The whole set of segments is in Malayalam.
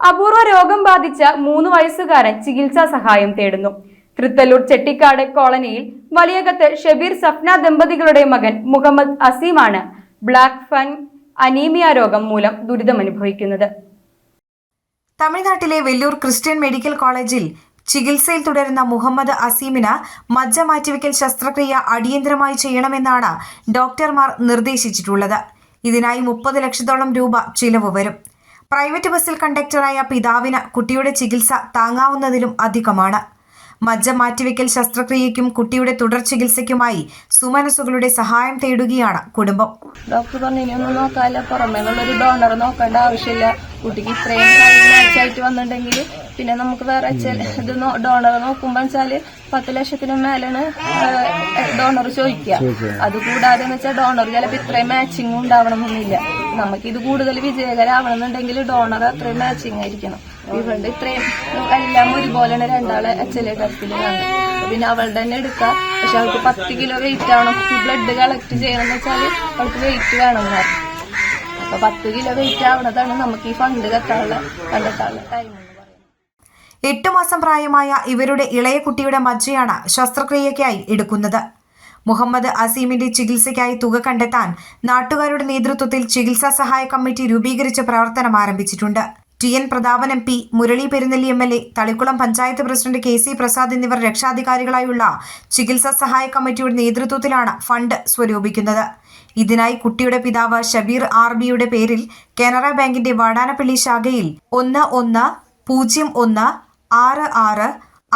അപൂർവ രോഗം ബാധിച്ച മൂന്ന് വയസ്സുകാരൻ ചികിത്സാ സഹായം തേടുന്നു. തൃത്തല്ലൂർ ചെട്ടിക്കാട് കോളനിയിൽ വലിയകത്ത് ഷബീർ സഫ്ന ദമ്പതികളുടെ മകൻ മുഹമ്മദ് അസീമാണ് ബ്ലാക്ക് ഫൻ അനീമിയ രോഗം മൂലം ദുരിതമനുഭവിക്കുന്നത്. തമിഴ്നാട്ടിലെ വെല്ലൂർ ക്രിസ്ത്യൻ മെഡിക്കൽ കോളേജിൽ ചികിത്സയിൽ തുടരുന്ന മുഹമ്മദ് അസീമിന് മജ്ജ മാറ്റിവെക്കൽ ശസ്ത്രക്രിയ അടിയന്തരമായി ചെയ്യണമെന്നാണ് ഡോക്ടർമാർ നിർദ്ദേശിച്ചിട്ടുള്ളത്. ഇതിനായി മുപ്പത് ലക്ഷത്തോളം രൂപ ചിലവ് വരും. പ്രൈവറ്റ് ബസ്സിൽ കണ്ടക്ടറായ പിതാവിന് കുട്ടിയുടെ ചികിത്സ താങ്ങാവുന്നതിലും അധികമാണ്. മജ്ജ മാറ്റിവെക്കൽ ശസ്ത്രക്രിയയ്ക്കും കുട്ടിയുടെ തുടർ ചികിത്സയ്ക്കുമായി സുമനസുകളുടെ സഹായം തേടുകയാണ് കുടുംബം. ഡോക്ടർ പറഞ്ഞു ഇനിയൊന്നും നോക്കാല്ല പുറമേ ഒരു ഡോണർ നോക്കേണ്ട ആവശ്യമില്ല. കുട്ടിക്ക് ഇത്രയും മാച്ചായിട്ട് വന്നിട്ടുണ്ടെങ്കിൽ പിന്നെ നമുക്ക് വേറെ ഇത് ഡോണർ നോക്കുമ്പോൾ വെച്ചാൽ പത്ത് ലക്ഷത്തിന് മേലാണ് ഡോണർ ചോദിക്കുക അത് കൂടാതെ എന്ന് വെച്ചാൽ ഡോണർ ചിലപ്പോ ഇത്രയും മാച്ചിങ് ഉണ്ടാവണമെന്നില്ല നമുക്ക് ഇത് കൂടുതൽ വിജയകരമാവണമെന്നുണ്ടെങ്കിൽ ഡോണർ അത്രയും മാച്ചിങ് ആയിരിക്കണം. ഇവളുടെ ഇത്രയും എല്ലാം ഒരുപോലെയാണ് രണ്ടാളെ അച്ഛലെ ടെസ്റ്റിലാണ് പിന്നെ അവളുടെ തന്നെ എടുക്കാം. പക്ഷെ അവൾക്ക് പത്ത് കിലോ വെയിറ്റ് ആവണം. ബ്ലഡ് കളക്ട് ചെയ്യണം എന്ന് വെച്ചാൽ അവൾക്ക് വെയിറ്റ് വേണം എന്ന് പറഞ്ഞു അപ്പൊ പത്ത് കിലോ വെയിറ്റ് ആവണതാണ് നമുക്ക് ഈ ഫണ്ട് കത്താനുള്ള കണ്ടെത്താനുള്ള ടൈം എട്ട് മാസം പ്രായമായ ഇവരുടെ ഇളയ കുട്ടിയുടെ മജ്ജയാണ് ശസ്ത്രക്രിയയ്ക്കായി എടുക്കുന്നത്. മുഹമ്മദ് അസീമിന്റെ ചികിത്സയ്ക്കായി തുക കണ്ടെത്താൻ നാട്ടുകാരുടെ നേതൃത്വത്തിൽ ചികിത്സാ സഹായ കമ്മിറ്റി രൂപീകരിച്ച് പ്രവർത്തനം ആരംഭിച്ചിട്ടുണ്ട്. T N Prathapan M P Murali Perunnelli M L A Thalikulam panchayat president K C Prasad എന്നിവർ രക്ഷാധികാരികളായുള്ള ചികിത്സാ സഹായ കമ്മിറ്റിയുടെ നേതൃത്വത്തിലാണ് ഫണ്ട് സ്വരൂപിക്കുന്നത്. ഇതിനായി കുട്ടിയുടെ പിതാവ് ഷബീർ ആർ ബിയുടെ പേരിൽ കാനറ ബാങ്കിന്റെ വാടാനപ്പള്ളി ശാഖയിൽ ഒന്ന് ഒന്ന് പൂജ്യം ഒന്ന് ആറ് ആറ്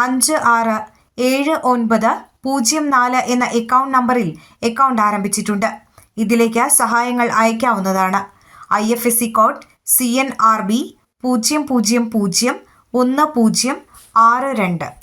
അഞ്ച് ആറ് ഏഴ് ഒൻപത് പൂജ്യം നാല് എന്ന അക്കൗണ്ട് നമ്പറിൽ അക്കൗണ്ട് ആരംഭിച്ചിട്ടുണ്ട്. ഇതിലേക്ക് സഹായങ്ങൾ അയക്കാവുന്നതാണ്. I F S C code C N R B പൂജ്യം പൂജ്യം പൂജ്യം ഒന്ന് പൂജ്യം ആറ് രണ്ട്.